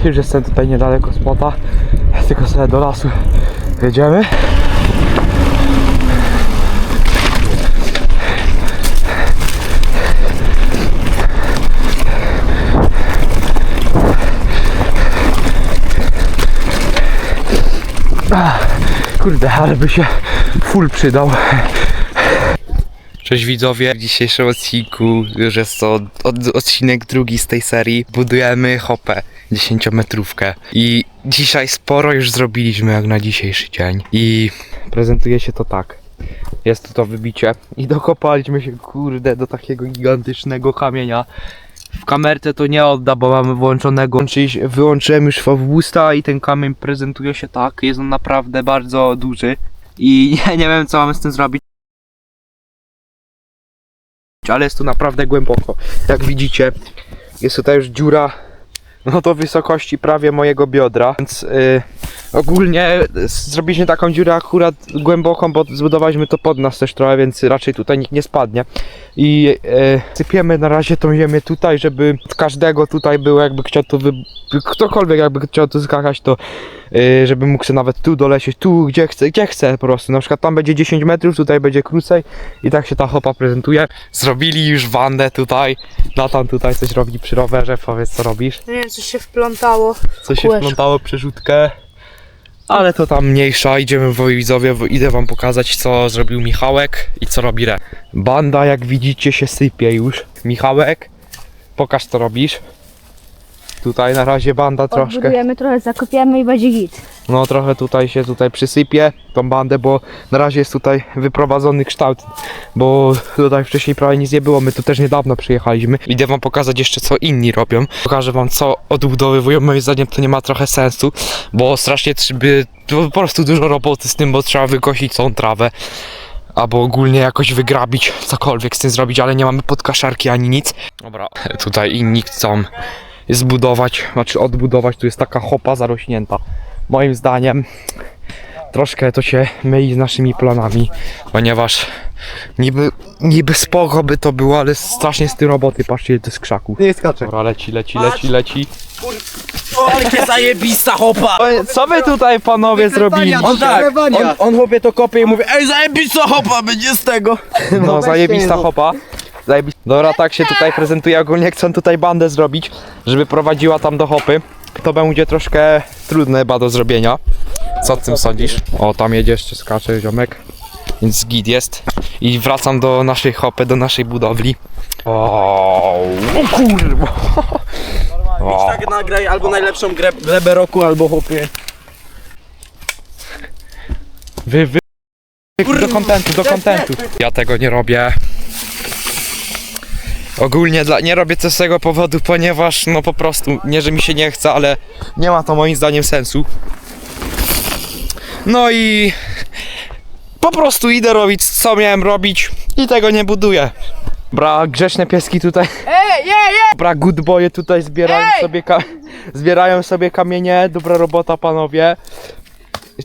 już jestem tutaj niedaleko spota, tylko sobie do lasu jedziemy. Ach, Kurde, ale by się full przydał. Cześć widzowie, w dzisiejszym odcinku już jest to od, odcinek drugi z tej serii. Budujemy hopę 10-metrówkę i dzisiaj sporo już zrobiliśmy jak na dzisiejszy dzień i prezentuje się to tak. Jest tu to wybicie i dokopaliśmy się kurde do takiego gigantycznego kamienia. W kamerce to nie odda, bo mamy włączonego. Wyłączyłem już fawbusta i ten kamień prezentuje się tak. Jest on naprawdę bardzo duży i ja nie wiem co mamy z tym zrobić ale jest tu naprawdę głęboko. Jak widzicie, jest tutaj już dziura no do wysokości prawie mojego biodra, więc y, ogólnie zrobiliśmy taką dziurę akurat głęboką, bo zbudowaliśmy to pod nas też trochę, więc raczej tutaj nikt nie spadnie. I y, sypiemy na razie tą ziemię tutaj, żeby każdego tutaj było jakby chciał to wy... ktokolwiek jakby chciał tu skakać, to żeby mógł sobie nawet tu dolecieć, tu gdzie chce, gdzie chce po prostu. Na przykład tam będzie 10 metrów, tutaj będzie krócej i tak się ta hopa prezentuje. Zrobili już wandę tutaj, Natan tutaj coś robi przy rowerze, powiedz co robisz. Nie wiem, coś się wplątało. Co się wplątało przerzutkę. Ale to tam mniejsza, idziemy w widzowie, bo idę wam pokazać co zrobił Michałek i co robi Re. Banda jak widzicie się sypie już. Michałek, pokaż co robisz. Tutaj na razie banda troszkę. Odbudujemy trochę, zakopiemy i będzie git. No trochę tutaj się tutaj przysypie tą bandę, bo na razie jest tutaj wyprowadzony kształt, bo tutaj wcześniej prawie nic nie było, my tu też niedawno przyjechaliśmy. Idę wam pokazać jeszcze co inni robią. Pokażę wam co odbudowywują, moim zdaniem to nie ma trochę sensu, bo strasznie trzeba, to po prostu dużo roboty z tym, bo trzeba wykosić całą trawę. Albo ogólnie jakoś wygrabić, cokolwiek z tym zrobić, ale nie mamy podkaszarki ani nic. Dobra, tutaj inni chcą zbudować, znaczy odbudować, tu jest taka hopa zarośnięta moim zdaniem troszkę to się myli z naszymi planami, ponieważ niby, niby spoko by to było, ale strasznie z tej roboty, patrzcie ile to jest krzaków. Nie skaczę. Dobra, leci, leci, leci, leci. Jakie zajebista hopa! Co wy tutaj panowie zrobili? On tak, on, on chłopie to kopie i mówi Ej, zajebista hopa będzie z tego! No zajebista hopa. Zajebi... Dobra, tak się tutaj prezentuje. Ogólnie chcą tutaj bandę zrobić, żeby prowadziła tam do hopy. To będzie troszkę trudne chyba do zrobienia. Co o tym sądzisz? O, tam jedzie jeszcze skacze ziomek. Więc git jest. I wracam do naszej hopy, do naszej budowli. O, o kurwa. O. Tak nagraj albo najlepszą grę, glebę roku, albo chłopie. Wy, wy, do kontentu, do kontentu. Ja tego nie robię. Ogólnie dla, nie robię to z tego powodu, ponieważ no po prostu, nie że mi się nie chce, ale nie ma to moim zdaniem sensu. No i po prostu idę robić co miałem robić i tego nie buduję. Bra, grzeczne pieski tutaj. Ej, ej, ej! Bra, good boye tutaj zbierają Ej! sobie zbierają sobie kamienie. Dobra robota panowie.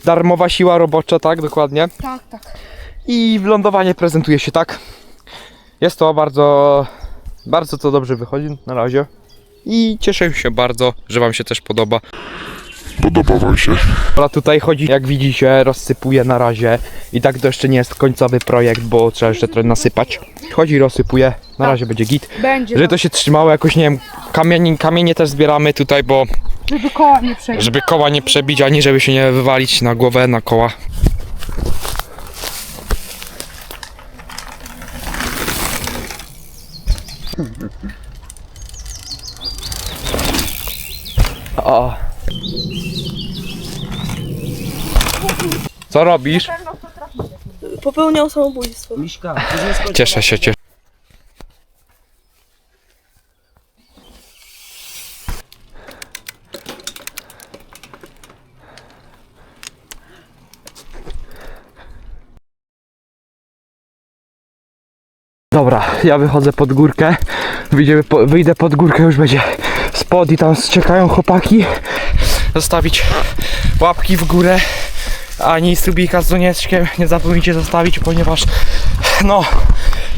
Darmowa siła robocza, tak, dokładnie. Tak, tak. I lądowanie prezentuje się tak. Jest to bardzo, bardzo to dobrze wychodzi na razie. I cieszę się bardzo, że Wam się też podoba. Podoba wam się? Dobra, tutaj chodzi, jak widzicie, rozsypuje na razie. I tak to jeszcze nie jest końcowy projekt, bo trzeba jeszcze trochę nasypać. Chodzi, rozsypuje, na razie będzie git. Będzie. Żeby to się trzymało jakoś, nie wiem, kamienie, kamienie też zbieramy tutaj, bo Żeby koła nie przejść. żeby koła nie przebić, ani żeby się nie wywalić na głowę, na koła. O. Co robisz? Popełniał samobójstwo. Miśka, to. Cieszę się, cieszę. Dobra, ja wychodzę pod górkę. Wyjdziemy po, wyjdę pod górkę, już będzie spod i tam czekają chłopaki. Zostawić łapki w górę. Ani subika z Donieckiem nie zapomnijcie zostawić, ponieważ no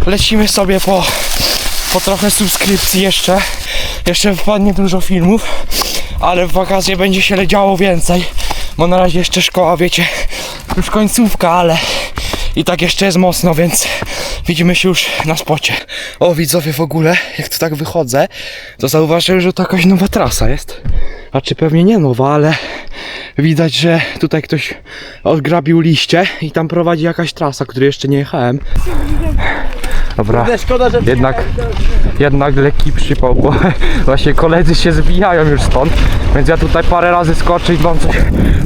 lecimy sobie po, po trochę subskrypcji jeszcze. Jeszcze wpadnie dużo filmów. ale w wakacje będzie się działo więcej, bo na razie jeszcze szkoła, wiecie, już końcówka, ale i tak jeszcze jest mocno, więc widzimy się już na spocie. O widzowie w ogóle, jak tu tak wychodzę, to zauważyłem, że to jakaś nowa trasa jest. A czy pewnie nie nowa, ale widać, że tutaj ktoś odgrabił liście i tam prowadzi jakaś trasa, której jeszcze nie jechałem. Dobra, jednak, jednak lekki przypał, bo właśnie koledzy się zbijają już stąd, więc ja tutaj parę razy skoczę i wam coś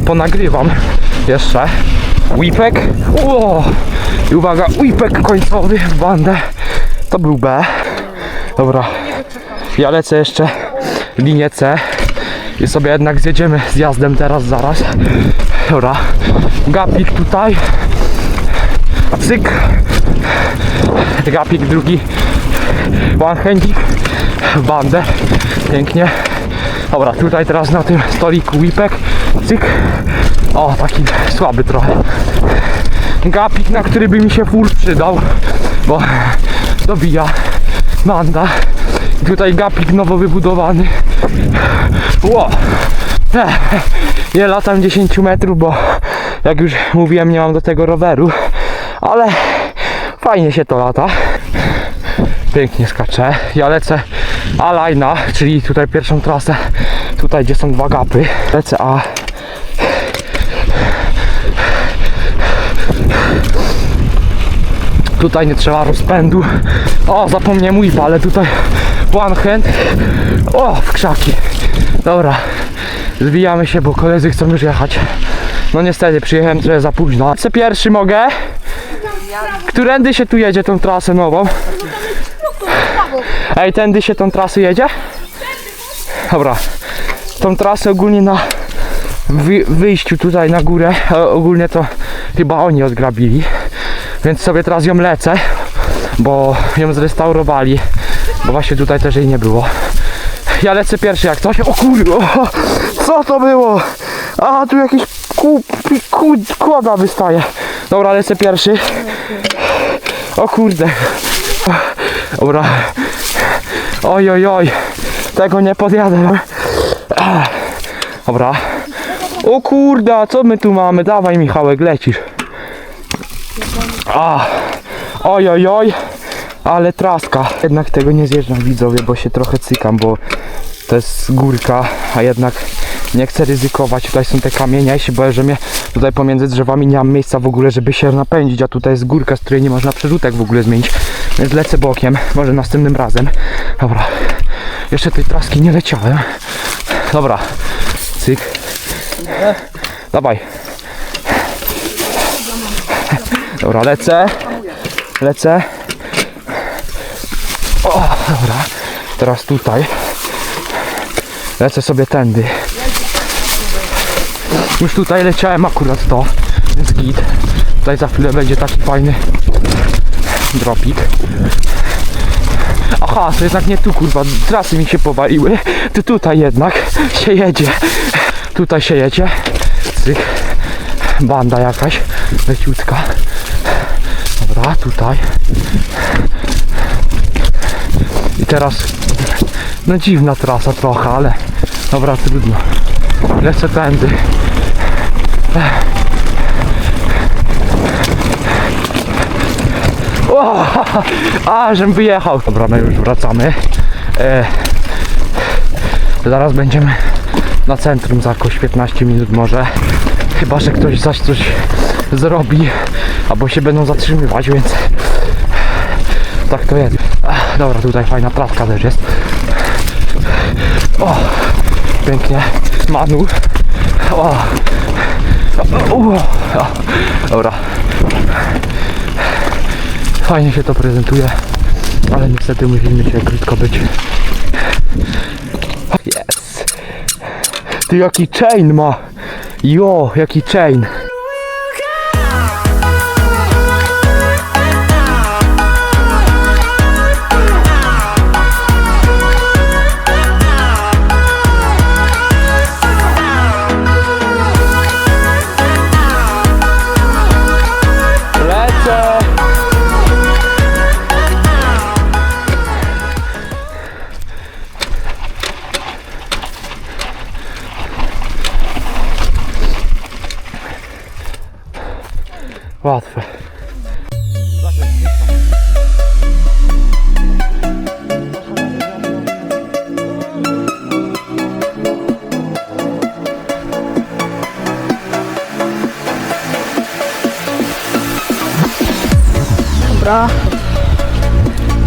ponagrywam jeszcze. Whipek, o! I uwaga, whipek końcowy w bandę, to był B. Dobra, ja lecę jeszcze linię C. I sobie jednak zjedziemy z jazdem teraz zaraz. Dobra, gapik tutaj, cyk, gapik drugi, one handzik, w bandę, pięknie. Dobra, tutaj teraz na tym stoliku whipek, cyk, o taki słaby trochę. Gapik, na który by mi się full przydał, bo dobija banda. I Tutaj gapik nowo wybudowany. Ech, Nie latam 10 metrów, bo jak już mówiłem, nie mam do tego roweru, ale fajnie się to lata. Pięknie skaczę. Ja lecę A-Line'a, czyli tutaj pierwszą trasę, tutaj gdzie są dwa gapy. Lecę A. Tutaj nie trzeba rozpędu. O, zapomniałem whipa, ale tutaj one hand. O, w krzaki. Dobra, zwijamy się, bo koledzy chcą już jechać. No niestety, przyjechałem trochę za późno. Co pierwszy mogę? Którędy się tu jedzie tą trasę nową? Ej, tędy się tą trasę jedzie? Dobra. Tą trasę ogólnie na wy, wyjściu tutaj na górę, e, ogólnie to chyba oni odgrabili. Więc sobie teraz ją lecę, bo ją zrestaurowali, bo właśnie tutaj też jej nie było. Ja lecę pierwszy jak coś. O kurde, o, co to było? A tu jakiś ku, ku, kłoda wystaje. Dobra, lecę pierwszy. O kurde. Dobra. Oj, oj, oj. Tego nie podjadę. Dobra. O kurde, co my tu mamy? Dawaj Michałek, lecisz. A, oj, oj, oj, ale traska. Jednak tego nie zjeżdżam widzowie, bo się trochę cykam, bo to jest górka, a jednak nie chcę ryzykować. Tutaj są te kamienia i się boję, że mnie tutaj pomiędzy drzewami nie mam miejsca w ogóle, żeby się napędzić, a tutaj jest górka, z której nie można przerzutek w ogóle zmienić. Więc lecę bokiem, może następnym razem. Dobra, jeszcze tej traski nie leciałem. Dobra, cyk. Dawaj. Dobra, lecę. Lecę. O, dobra. Teraz tutaj. Lecę sobie tędy. Już tutaj leciałem akurat to, więc git. Tutaj za chwilę będzie taki fajny dropik. Aha, to jednak nie tu kurwa, trasy mi się powaliły. To tutaj jednak się jedzie. Tutaj się jedzie. Cyk. Banda jakaś, leciutka. Dobra, tutaj. I teraz, no dziwna trasa trochę, ale dobra, trudno. Lecę tędy. O, a, żem wyjechał. Dobra, my już wracamy. E, zaraz będziemy na centrum za jakoś 15 minut może. Chyba, że ktoś zaś coś zrobi, albo się będą zatrzymywać, więc tak to jest. Dobra, tutaj fajna pratka też jest. O, pięknie. Manu. O, o. Dobra. Fajnie się to prezentuje, ale niestety musimy się krótko być. Yes. Ty jaki chain ma! Jo, jaki chain! Dobra.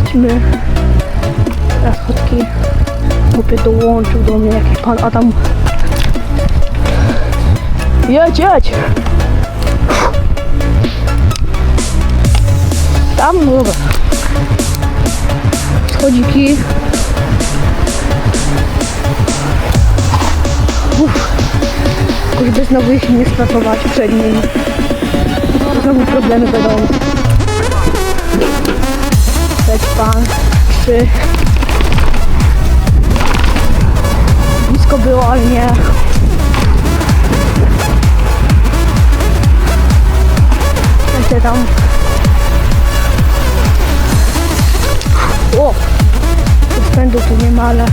Lecimy. Teraz chodki. Chłopie dołączył do mnie jakiś pan Adam. Jedź, jedź! Tam, no dobra. Schodziki. Uff. Żeby znowu się nie sprasować przed nim. Znowu problemy będą. Pan. Trzy. Blisko było, ale nie. Lecę tam. O! Spędu tu nie ma, ale...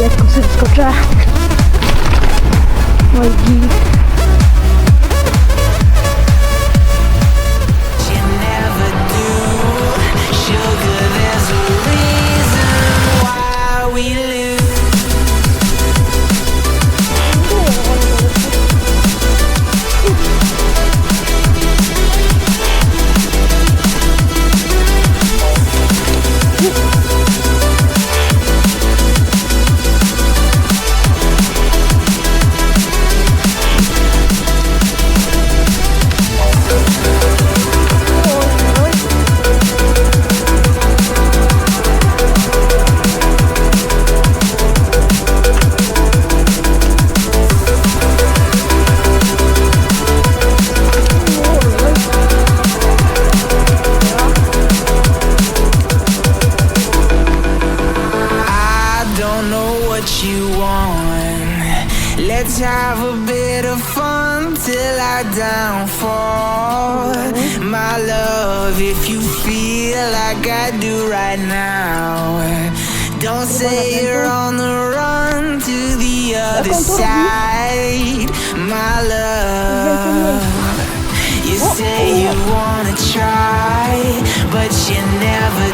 Lekko sobie skoczę. No i Let's have a bit of fun till I downfall. My love, if you feel like I do right now, don't say you're on the run to the other side. My love, you say you wanna try, but you never